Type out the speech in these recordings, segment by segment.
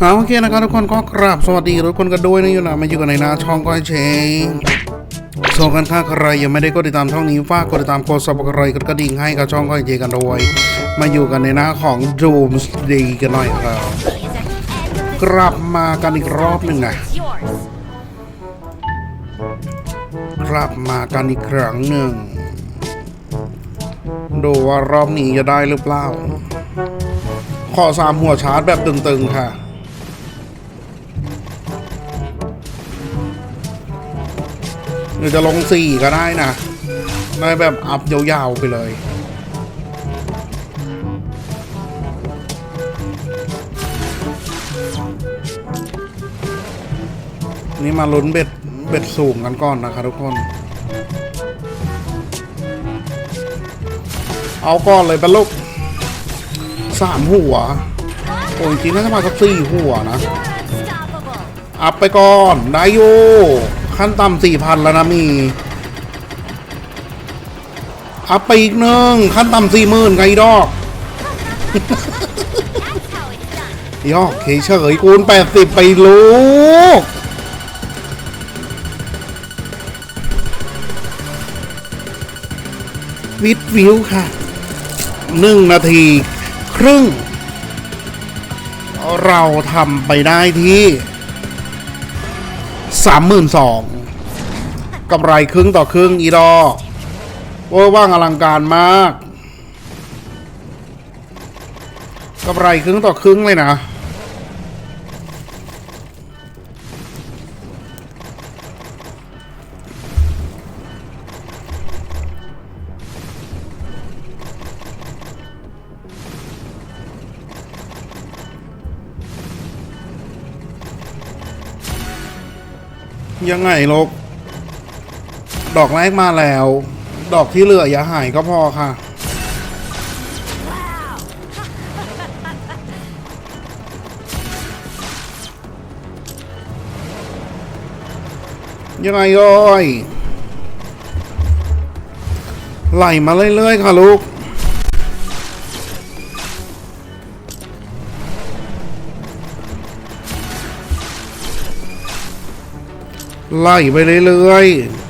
เอาโอเคนะครับทุกคนก็กราบสวัสดีทุกคนกันด้วยนะอยู่นะมาอยู่กันในหน้าช่องก้อยเชงส่วนกันค่าใครยังไม่ได้กดติดตามช่องนี้ฝากกดติดตามกดซับสไครต์กดกระดิ่งให้กับช่องก้อยเชงกันด้วย มาอยู่กันในหน้าของ Doomsday กันหน่อยครับกลับมากันอีกรอบหนึ่งนะกลับมากันอีกครั้งหนึ่งดูว่ารอบนี้จะได้หรือเปล่า ขอสามหัวชาร์จแบบตึงๆค่ะ หรือจะลงสี่ก็ได้นะได้แบบอัพยาวๆไปเลยนี่มาลุ้นเบ็ดเบ็ดสูงกันก่อนนะคะทุกคน เอาก่อนเลยปะลูกสามหัวโอ้จริงๆน่าจะมาสักสี่หัวนะ อัพไปก่อน ได้อยู่ ขั้นต่ำสี่พันแล้วนะมี อัพไปอีกหนึ่งขั้นต่ำสี่หมื่นไงดอกยอกเฉยๆคูณแปดสิบไปลูกวิดวิวค่ะหนึ่งนาที ครึ่ง เราทำไปได้ที่ สามหมื่นสองกำไรครึ่งต่อครึ่งอีดอเว่าว่างอลังการมากกำไรครึ่งต่อครึ่งเลยนะ ยังไงลูกดอกแรกมาแล้ว ดอกที่เหลืออย่าหายก็พอค่ะ ยังไงเอ้ยไหลมาเรื่อยๆค่ะลูก ไล่ไปเรื่อยๆ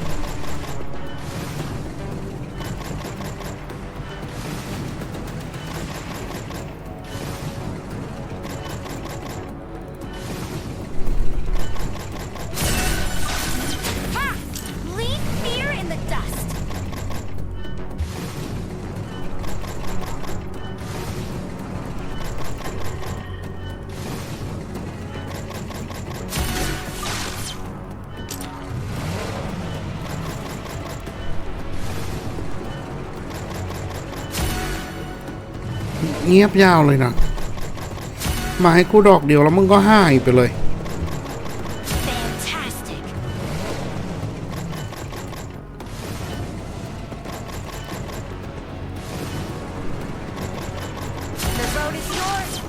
เงียบยาวเลยนะ มาให้กูดอกเดียวแล้วมึงก็หายไปเลย The road is yours.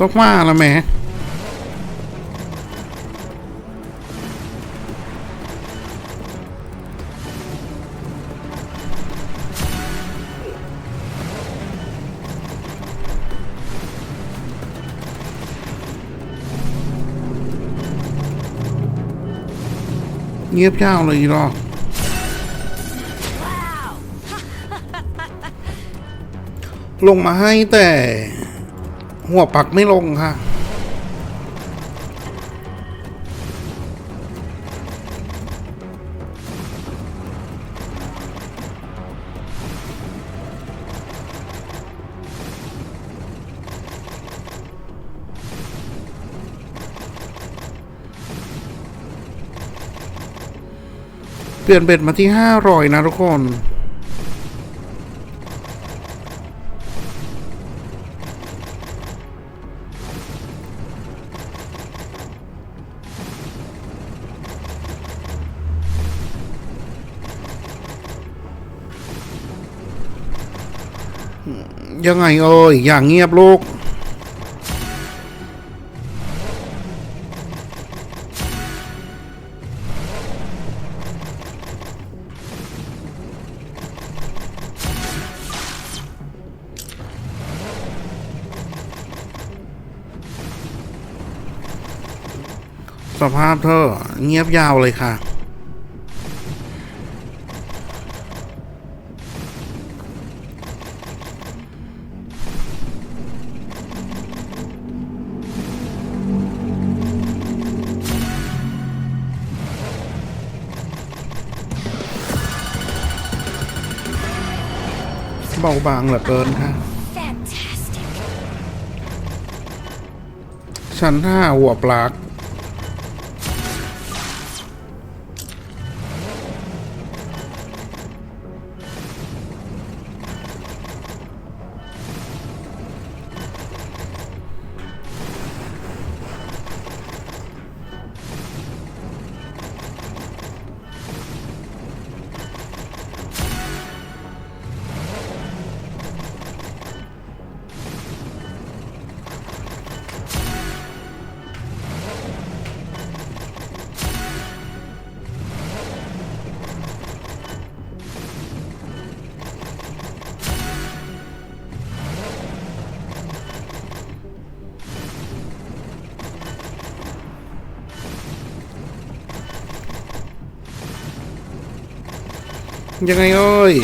ต้องมาแล้วแหม่เงียบยาวเลยอีหรอก Wow. ลงมาให้แต่ หัวปักไม่ลงค่ะ เปลี่ยนเบ็ดมาที่ห้าร้อยนะทุกคน ยังไงเอ่ยอย่างเงียบลูกสภาพเธอเงียบยาวเลยค่ะ เบาบางเหลือเกินค่ะ Fantastic. ชั้นห้าหัวปลัก ยังไงเอ้ย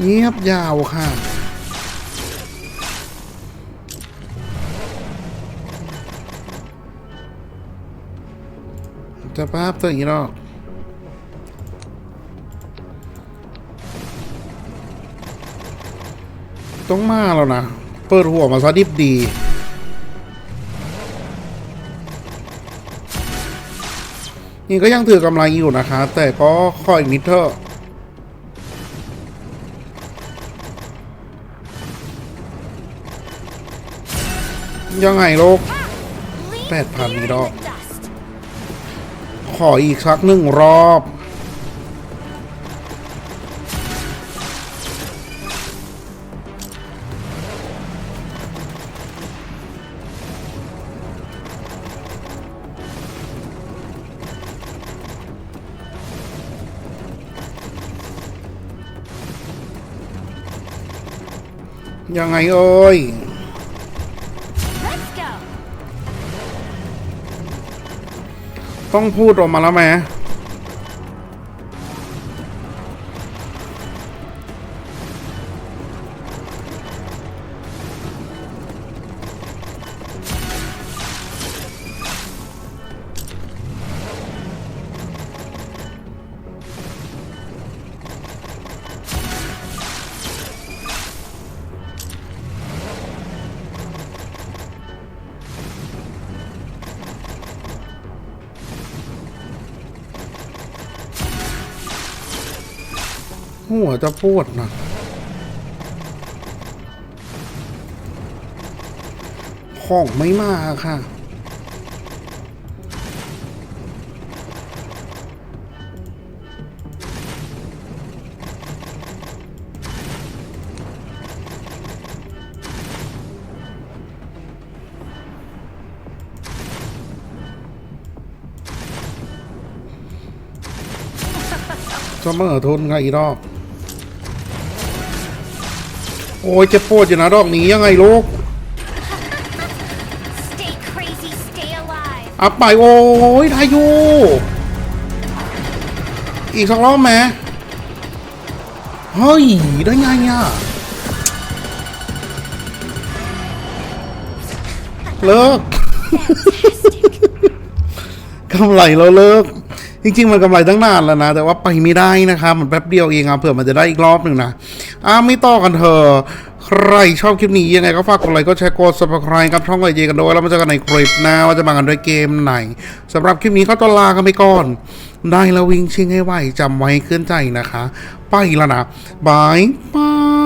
เงียบยาวค่ะ จะภาพตัวอย่างนี้หรอกต้องมาแล้วนะ เปิดหัวมาซะดิบดีนี่ก็ยังถือกำไรอยู่นะคะ แต่ก็ขออีกนิดเถอะยังไงลูก Leave Bad fear pun, in you the know. dust. ขออีกสักหนึ่งรอบ ยังไงเอ้ย ต้องพูดออกมาแล้วไหม หัวจะปวดนะของไม่มาค่ะ เสมอทุนค่ะอีดอ โอ้ยเจ็บปวดอยู่นะดอกนี้ยังไงลูก Stay crazy, stay alive. อัพไปโอ้ยทายูอีกสองรอบไหมเฮ้ย ได้ไงอะเลิกกำไรเราเลิก จริงๆมันกำไรตั้งนานแล้วนะ แต่ว่าไปไม่ได้นะครับมันแป๊บเดียวเองอะเผื่อมันจะได้อีกรอบหนึ่งนะอ่าไม่ต่อกันเถอะใครชอบคลิปนี้ยังไงก็ฝากกดไลค์ก็แชร์กด subscribe กับช่องไอเจกันด้วยแล้วมาเจอกันในคลิปหน้าว่าจะมากันด้วยเกมไหนสำหรับคลิปนี้ก็ต้องลากันไปก่อน ได้แล้ววิ่งชิงให้ไหวจำไว้ขึ้นใจนะคะ ไปแล้วนะบายบาย